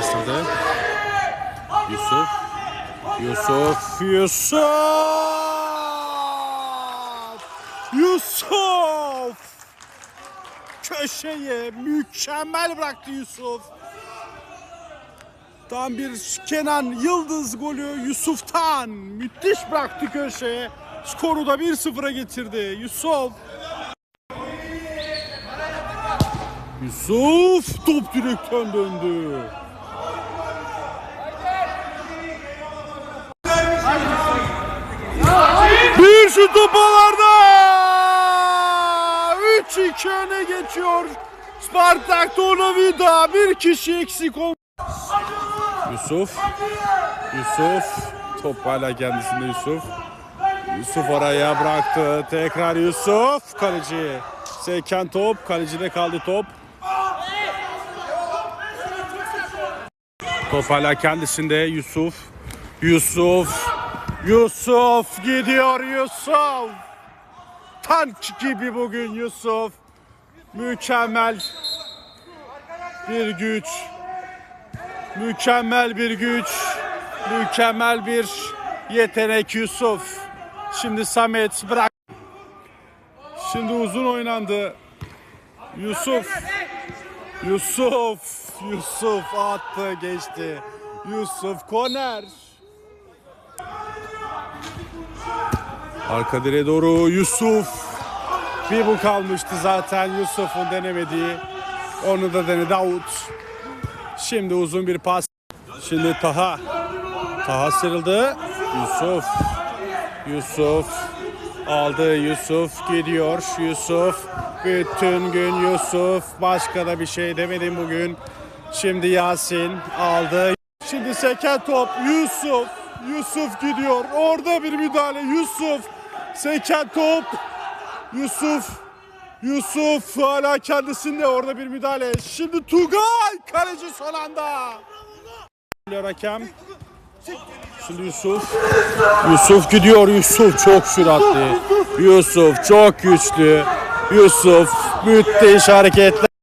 Bastırdı. Yusuf. Yusuf. Yusuf. Yusuf. Köşeye mükemmel bıraktı Yusuf. Tam bir Kenan Yıldız golü Yusuf'tan. Müthiş bıraktı köşeye. Skoru da 1-0'a getirdi. Yusuf. Yusuf top direkten döndü. Bir şu topalarda 3-2 öne geçiyor. Spartak Tornavida bir kişi eksik ol. Yusuf. Yusuf. Top hala kendisinde Yusuf. Yusuf araya bıraktı. Tekrar Yusuf. Kaleci. Seken top. Kalecide kaldı top. Top hala kendisinde Yusuf. Yusuf. Yusuf gidiyor Yusuf. Tank gibi bugün Yusuf. Mükemmel bir güç. Mükemmel bir güç. Mükemmel bir yetenek Yusuf. Şimdi Samet bırak. Şimdi uzun oynandı. Yusuf. Yusuf. Yusuf attı geçti. Yusuf Koner. Arka direğe doğru Yusuf. Bir bu kalmıştı zaten Yusuf'un denemediği. Onu da denedi out. Şimdi uzun bir pas. Şimdi Taha. Taha sıyrıldı. Yusuf. Yusuf. Aldı Yusuf gidiyor. Yusuf. Bütün gün Yusuf. Başka da bir şey demedim bugün. Şimdi Yasin aldı. Şimdi seken top. Yusuf. Yusuf gidiyor. Orada bir müdahale. Yusuf. Seken top. Yusuf. Yusuf hala kendisinde orada bir müdahale. Şimdi Tugay kaleci son anda. Hakem. Şimdi Yusuf. Yusuf gidiyor. Yusuf çok süratli. Yusuf çok güçlü. Yusuf müthiş hareketler.